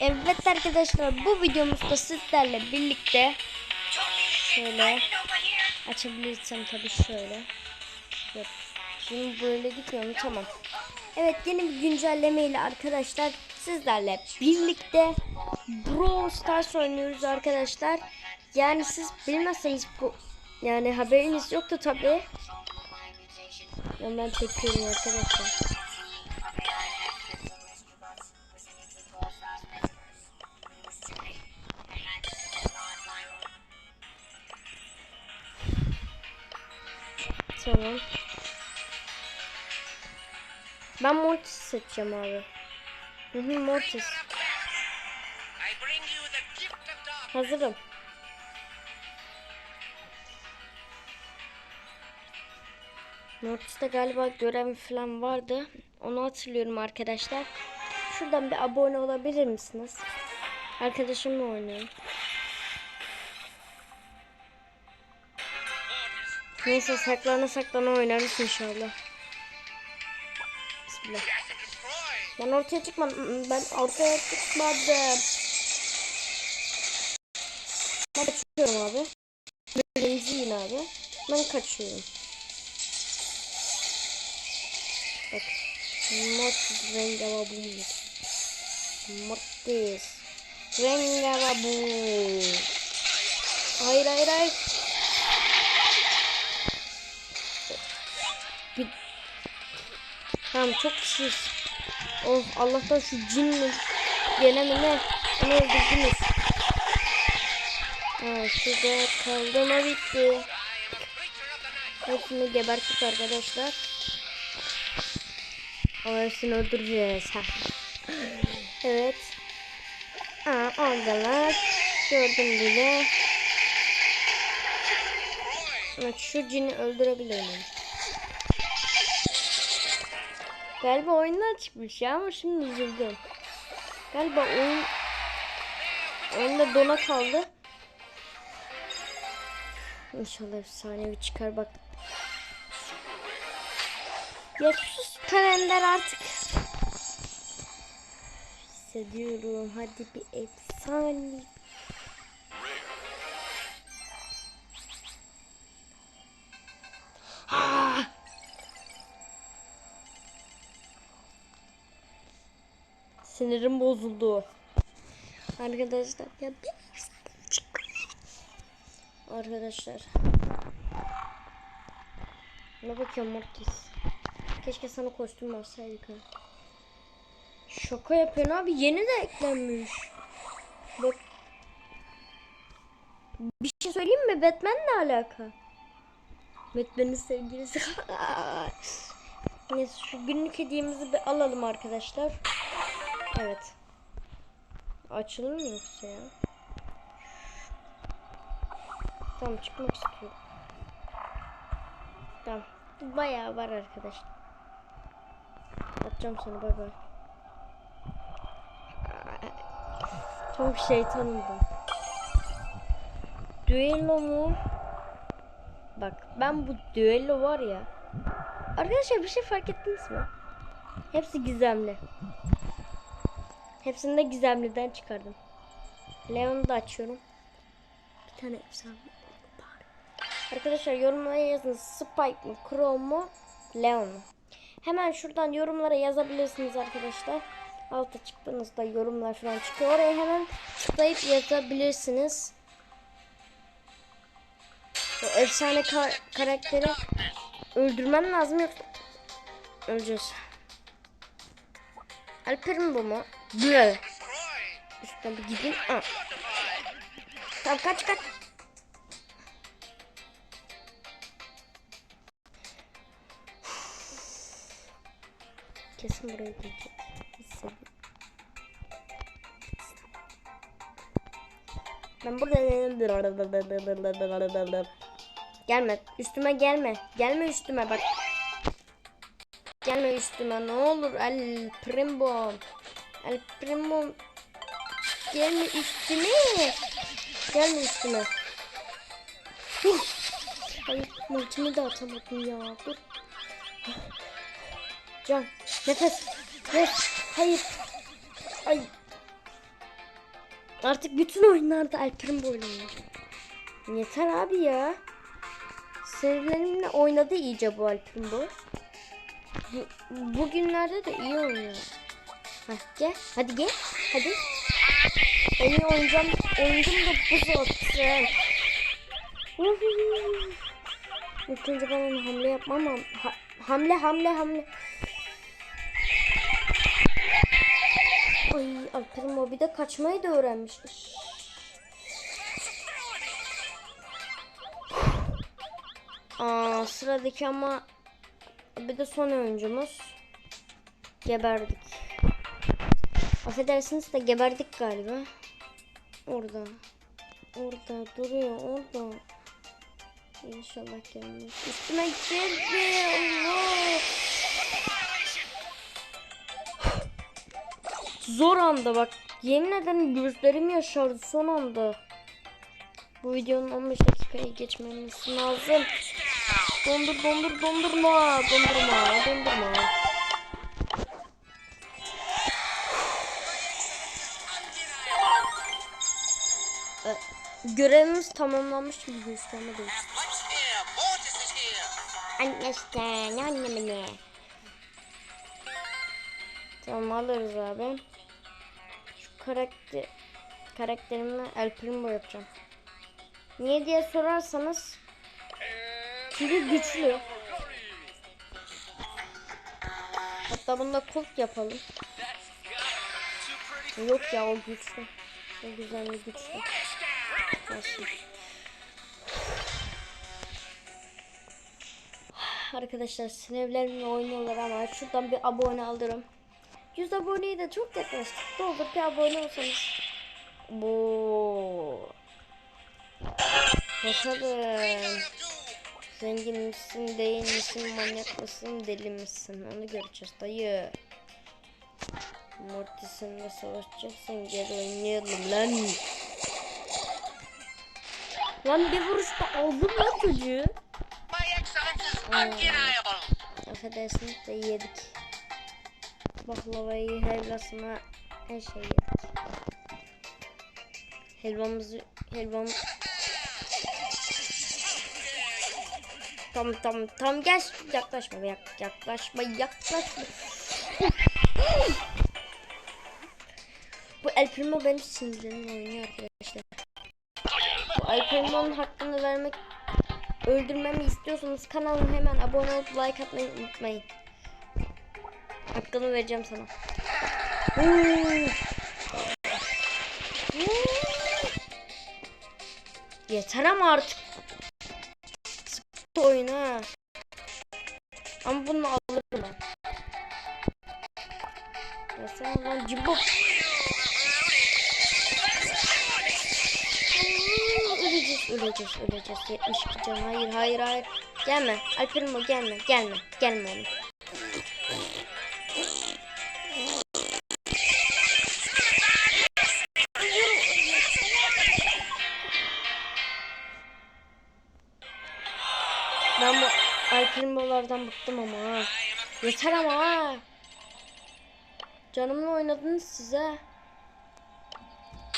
Evet arkadaşlar bu videomuzda sizlerle birlikte şöyle açabilirsem tabii şöyle. Yok. Şimdi böyle gitmiyor mu? Tamam. Evet yeni bir güncelleme ile arkadaşlar sizlerle birlikte Brawl Stars oynuyoruz arkadaşlar. Yani siz bilmezseniz bu yani haberiniz yoktu tabii. Ya ben çekiyorum arkadaşlar. Ben Mortis seçeceğim abi. Hı hı Mortis. Hazırım. Mortis'te galiba görev falan vardı. Onu hatırlıyorum arkadaşlar. Şuradan bir abone olabilir misiniz? Arkadaşımla oynuyorum. Neyse saklana saklana oynarız inşallah. Destroy. Ben ortaya çıkmadım. Ben ortaya çıkmadım. Ben kaçıyorum abi. Birinci abi. Ben kaçıyorum. Bak. Mortis rengava bu. Mortis. Rengava bu. Hayır hayır hayır. Tamam çok kişiyiz. Oh Allah'tan şu cin mi? Gene ne? Onu öldürdünüz. Ha şurada kaldı mı bitti. Hepsini geberttik arkadaşlar. Ama hepsini öldüreceğiz. evet. Aa oradalar. Gördüm bile. Evet şu cini öldürebilirim. Galiba oyundan çıkmış ya ama şimdi üzüldüm. Galiba oyun oyunda dona kaldı. İnşallah efsanevi çıkar bak. Ya sus kalender artık. Hissediyorum. Hadi bir efsane. Sinirim bozuldu. Arkadaşlar ya. Arkadaşlar. Ne bakıyorum Mortis. Keşke sana kostüm alsaydık ha. Şaka yapıyorsun abi. Yeni de eklenmiş. Bak. Bir şey söyleyeyim mi? Batman ne alaka? Batman'in sevgilisi. Neyse şu günlük hediyemizi bir alalım arkadaşlar. Evet. Açılır mı yoksa ya? Tamam çıkmak istiyorum. Tamam. Bayağı var arkadaşlar. Atacağım sana bay bay. Çok şeytanım ben. Düello mu? Bak ben bu düello var ya. Arkadaşlar bir şey fark ettiniz mi? Hepsi gizemli. Hepsini de gizemliden çıkardım. Leon'u da açıyorum. Bir tane efsane. Arkadaşlar yorumlara yazın Spike mı, Chrome mu, Leon mu? Hemen şuradan yorumlara yazabilirsiniz arkadaşlar. Alta çıktığınızda yorumlar falan çıkıyor. Oraya hemen tıklayıp yazabilirsiniz. O efsane ka- karakteri öldürmem lazım yoksa öleceğiz. Alper'in bu mu? Destroy. Üstten bir. Aa. Tamam kaç kaç. Kesin buraya. Hissediyorum. Ben burada Gelme üstüme gelme. Gelme üstüme bak. Gelme üstüme ne olur El Primo. El Primo. Gelme üstüme. Gelme üstüme. Huh. Hayır multimi de atamadım ya. Dur. Can. Nefes. Nefes. Hayır. Ay. Artık bütün oyunlarda bu oynuyor. Yeter abi ya. Sevgilerimle oynadı iyice bu bu. Bu- Bugünlerde de iyi oynuyor. Hah gel. Hadi gel. Hadi. En iyi oynayacağım. Oyuncum da bu zaten. Uhuhu. İlk önce ben onu hamle yapmam ama ha- hamle hamle hamle. Ay Alper'in o bir de kaçmayı da öğrenmiş. Aa sıradaki ama bir de son oyuncumuz. Geberdik. Affedersiniz de geberdik galiba. Orada. Orada duruyor orada. İnşallah gelmez. Üstüme geldi. Allah. Zor anda bak. Yemin ederim gözlerim yaşardı son anda. Bu videonun 15 dakikayı geçmemesi lazım. Dondur dondur dondurma. Dondurma. Dondurma. Görevimiz tamamlanmış gibi ama değil. Anne annemine. Tamam alırız abi. Şu karakter karakterimi El Primo yapacağım. Niye diye sorarsanız çünkü güçlü. Hatta bunda Colt yapalım. Yok ya o güçlü. O güzel bir güçlü. Olsun. Arkadaşlar sinirlerimle oynuyorlar ama şuradan bir abone alırım. 100 aboneye de çok yaklaştık. Ne bir abone olsanız. Bu. Bakalım. Zengin misin, değil misin, manyak mısın, deli misin? Onu göreceğiz dayı. Mortis'inle savaşacaksın gel oynayalım lan. Lan bir vuruşta aldım lan çocuğu. Affedersiniz de yedik. Baklavayı, helvasına her şeyi yedik. Helvamızı, helvam... Tam tam tam gel yaklaşma yak, yaklaşma yaklaşma. Bu El Primo benim sinirlerimle oynuyor arkadaşlar. Primo'nun hakkını vermek öldürmemi istiyorsanız kanalıma hemen abone olup like atmayı unutmayın. Hakkını vereceğim sana. Yeter ama artık. Sıkıntı oyun ha. Ama bunu Öleceğiz, öleceğiz, öleceğiz. 72 can. Hayır, hayır, hayır. Gelme. Alperim o gelme, gelme. Gelme oğlum. Ben bu Alperimbolardan bıktım ama ha. Yeter ama ha. Canımla oynadınız size.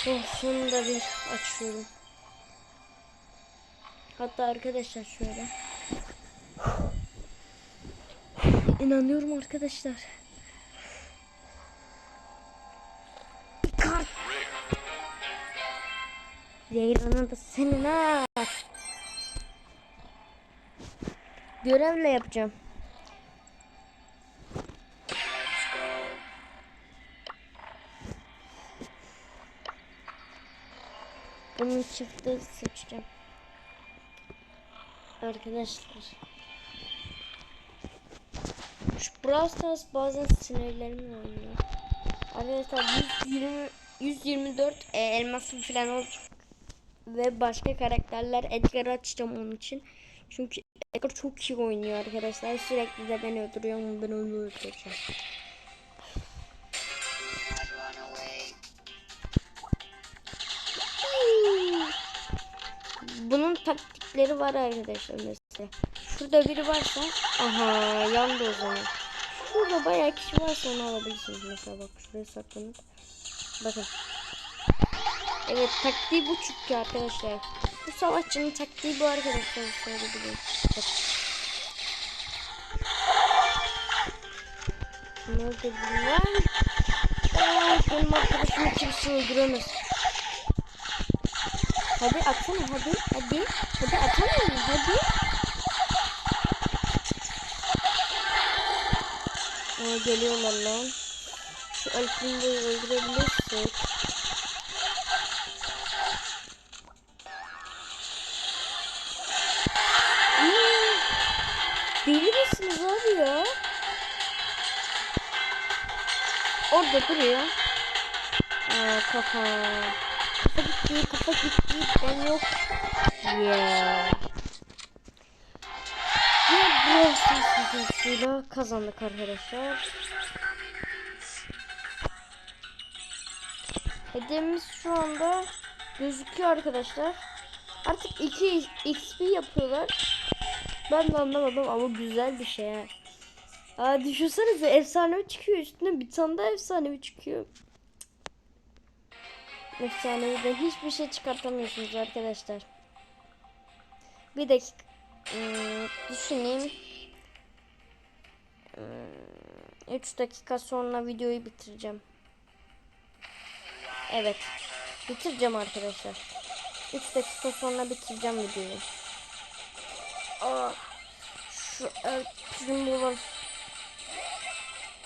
Oh sonunda bir açıyorum. Hatta arkadaşlar şöyle. İnanıyorum arkadaşlar. Kart. Zeyran'ın da senin ha. Görevle yapacağım. Bunun çıktı seçeceğim. Arkadaşlar. Şu Brawl Stars bazen sinirlerimle oynuyor. Arkadaşlar 120 124 e, elması falan olacak. Ve başka karakterler Edgar açacağım onun için. Çünkü Edgar çok iyi oynuyor arkadaşlar. Sürekli de beni öldürüyor ama ben onu öldüreceğim. Bunun taktikleri var arkadaşlar mesela. Şurada biri varsa aha yandı o zaman. Şurada bayağı kişi varsa onu alabilirsiniz mesela bak şuraya saklanıp. Bakın. Evet taktiği bu çünkü arkadaşlar. Bu savaşçının taktiği bu arkadaşlar. Bak. Nerede bunlar? Aa, benim arkadaşımı kimse öldüremez. Hadi atsana hadi hadi. Hadi atsana mı hadi. Aa, geliyorlar lan. Şu Alpinde'yi öldürebilirsek. Hmm. Deli misiniz abi ya? Orada duruyor. Aa, kafa. Kafa gitti, kafa gitti. Ben yok. Brawl Stars videosuyla kazandık arkadaşlar. Hedefimiz şu anda gözüküyor arkadaşlar. Artık 2 XP yapıyorlar. Ben de anlamadım ama güzel bir şey. ha. Aa düşünsenize efsanevi çıkıyor üstüne bir tane daha efsanevi çıkıyor. Efsaneviden hiçbir şey çıkartamıyorsunuz arkadaşlar. Bir dakika. Hmm, düşüneyim. 3 dakika sonra videoyu bitireceğim. Evet. Bitireceğim arkadaşlar. 3 dakika sonra bitireceğim videoyu. Aa, şu el primolar.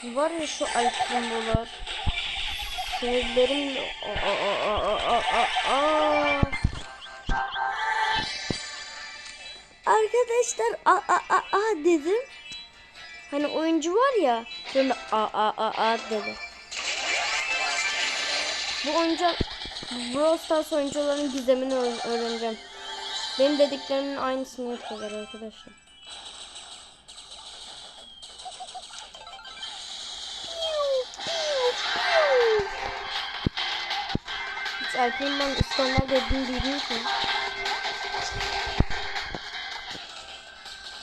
Var ya şu el primolar. Sevgilerim. Aa, aa, aa, aa, aa, Arkadaşlar a a a a dedim. Hani oyuncu var ya. Sonra a a a a dedi. Bu oyuncu Brawl Stars oyuncuların gizemini öğ- öğreneceğim. Benim dediklerimin aynısını yapıyorlar arkadaşlar. Hiç erkeğin ben İskender dediğini duydunuz mu?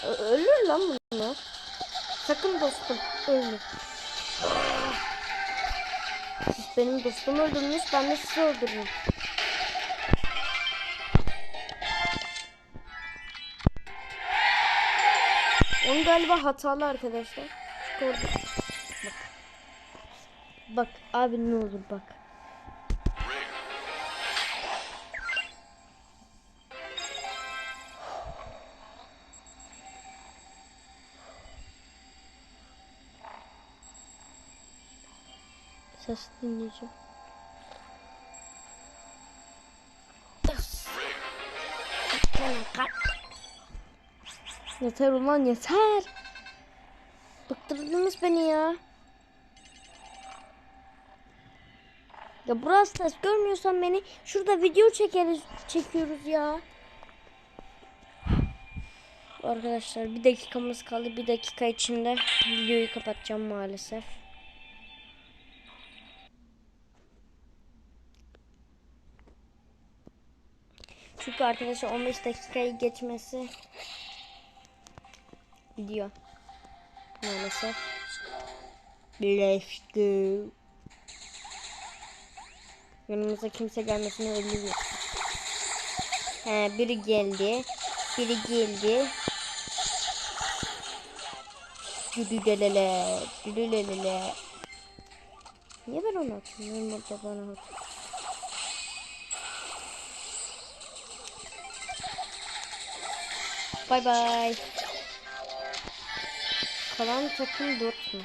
Ölür lan bunlar. Sakın dostum ölme. Siz benim dostumu öldürdünüz ben de sizi öldürürüm. Onun galiba hatalı arkadaşlar. Bak. Bak abi ne olur bak. Ses dinleyeceğim. Yeter ulan yeter. Bıktırdınız beni ya. Ya burası ses görmüyorsan beni şurada video çekeriz çekiyoruz ya. Arkadaşlar bir dakikamız kaldı. Bir dakika içinde videoyu kapatacağım maalesef. Çünkü arkadaşlar 15 dakikayı geçmesi gidiyor. Maalesef. Let's go. Yanımıza kimse gelmesini ölüyor. He biri geldi. Biri geldi. Düdülelele. Düdülelele. Niye ben onu atmıyorum burada bana atıyor. Bay bay. Kalan takım 4 mü?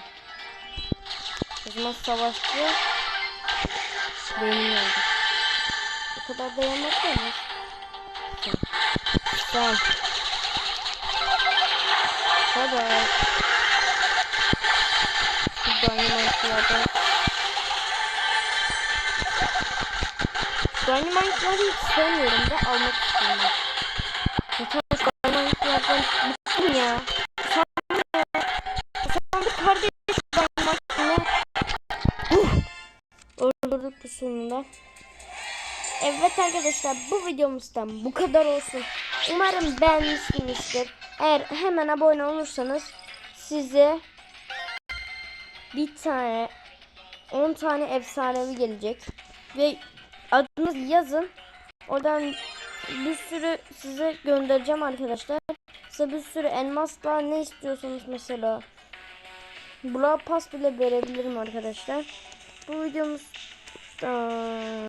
O zaman savaşçı benim oldu. O kadar dayanmak da mı? Tamam. Bay bay. Şu Dynamite'lardan Dynamite'ları hiç sevmiyorum da almak istiyorum. Arkadaşlar bu videomuzdan bu kadar olsun. Umarım beğenmişsinizdir. Eğer hemen abone olursanız size bir tane 10 tane efsanevi gelecek ve adınızı yazın. Oradan bir sürü size göndereceğim arkadaşlar. Size bir sürü elmasla ne istiyorsanız mesela. Bula pas bile verebilirim arkadaşlar. Bu videomuz... Aa,